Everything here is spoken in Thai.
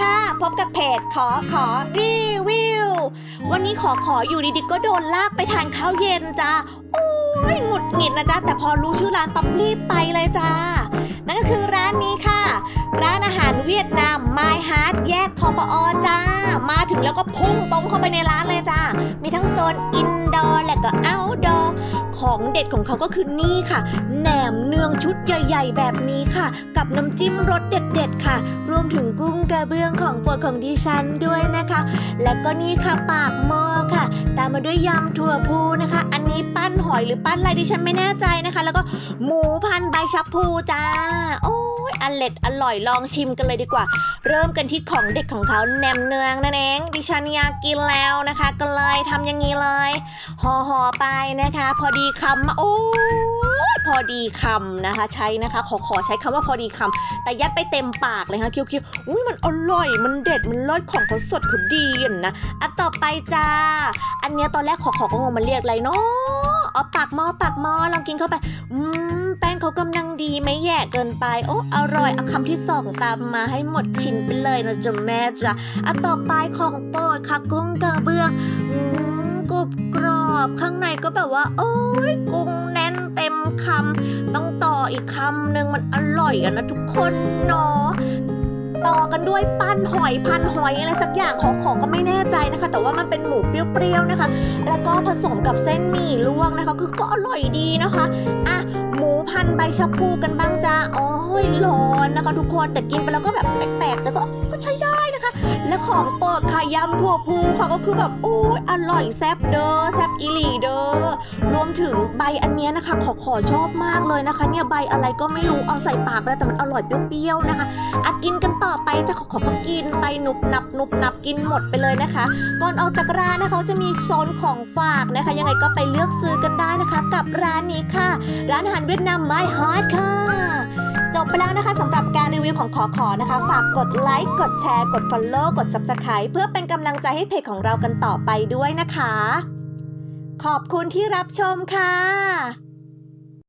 ค่ะ พบกับเพจขอขอรีวิว วันนี้ขอขออยู่ดีๆก็โดนลากไปทานข้าวเย็นจ้าโอ้ยหงุดหงิดนะจ๊ะ แต่พอรู้ชื่อร้านปั๊บรีบไปเลยจ้า นั่นก็คือร้านนี้ค่ะ ร้านอาหารเวียดนาม My Heart แยกคอปอจ้า มาถึงแล้วก็พุ่งตรงเข้าไปในร้านเลยจ้า มีทั้งโซนอินดอร์และก็เอาท์ดอร์ เด็ดของเขาก็คือนี่ค่ะ แหนมเนืองชุดใหญ่ ๆ แบบนี้ค่ะ กับน้ำจิ้มรสเด็ด ๆ ค่ะ รวมถึงกุ้งกระเบื้องของโปรดของดิฉันด้วยนะคะ และก็นี่ค่ะปากหม้อค่ะ ตามมาด้วยยำถั่วพูนะคะ อันนี้ปั้นหอยหรือปั้นอะไรดิฉันไม่แน่ใจนะคะ แล้วก็หมูพันใบชะพูจ้าโอ้ ยอร่อยอร่อยลองชิมกันเลยดีกว่า เริ่มกันที่ของเด็ดของเขาแหนมเนืองนั่นเองดิฉันอยากกินแล้วนะคะ ก็เลยทำอย่างนี้เลยห่อห่อไปนะคะ พอดีคำโอ้พอดีคำนะคะใช้นะคะขอขอใช้คำว่าพอดีคำแต่ยัดไปเต็มปากเลยค่ะเคี้ยวๆอุ้ยมันอร่อยมันเด็ดมันเลิศของเขาสดเขาดีอะนะอันต่อไปจ้า อันเนี้ยตอนแรกขอขอก็งงมันเรียกอะไรเนาะ เอาปากหม้อปากหม้อลองกินเข้าไป อืม แป้งเขากำลังดีไม่แย่เกินไป โอ้ อร่อยเอาคำที่สองตามมาให้หมดชิ้นไปเลยนะจ๊ะแม่จ้ะอันต่อไปของโปรดค่ะกุ้งกระเบื้องอืมกรุบกรอบข้างในก็แบบว่า โอ้ยกุ้งแน่นเต็มคำต้องต่ออีกคำหนึ่งมันอร่อยอะนะทุกคนเนาะ ต่อกันด้วยปั้นหอยพันหอยอะไรสักอย่างของของก็ไม่แน่ใจนะคะ แต่ว่ามันเป็นหมูเปรี้ยวๆนะคะ แล้วก็ผสมกับเส้นหมี่ลวกนะคะ คือก็อร่อยดีนะคะอะหมูพันใบชะพูกันบ้างจ้าโอ้ยร้อนนะคะ ทุกคนแต่กินไปแล้วก็แบบแปลกๆแต่ก็ก็ใช้ได้นะคะ และของโปรดค่ะยำถั่วพูค่ะก็คือแบบโอ้ยอร่อยแซ่บเด้อแซ่บอีหลีเด้อรวมถึงใบอันเนี้ยนะคะ ขอขอชอบมากเลยนะคะ เนี่ยใบอะไรก็ไม่รู้เอาใส่ปากแล้วแต่มันอร่อยเปรี้ยวๆนะคะอะกินกัน ไปจะขอขอก็กินไปหนุบหนับหนุบหนับกินหมดไปเลยนะคะ ก่อนออกจากร้านนะคะเขาจะมีโซนของฝากนะคะ ยังไงก็ไปเลือกซื้อกันได้นะคะ กับร้านนี้ค่ะ ร้านอาหารเวียดนาม My Heart ค่ะจบไปแล้วนะคะสำหรับการรีวิวของขอขอนะคะ ฝากกดไลค์กดแชร์ กด Follow กด Subscribe เพื่อเป็นกำลังใจให้เพจของเรากันต่อไปด้วยนะคะ ขอบคุณที่รับชมค่ะ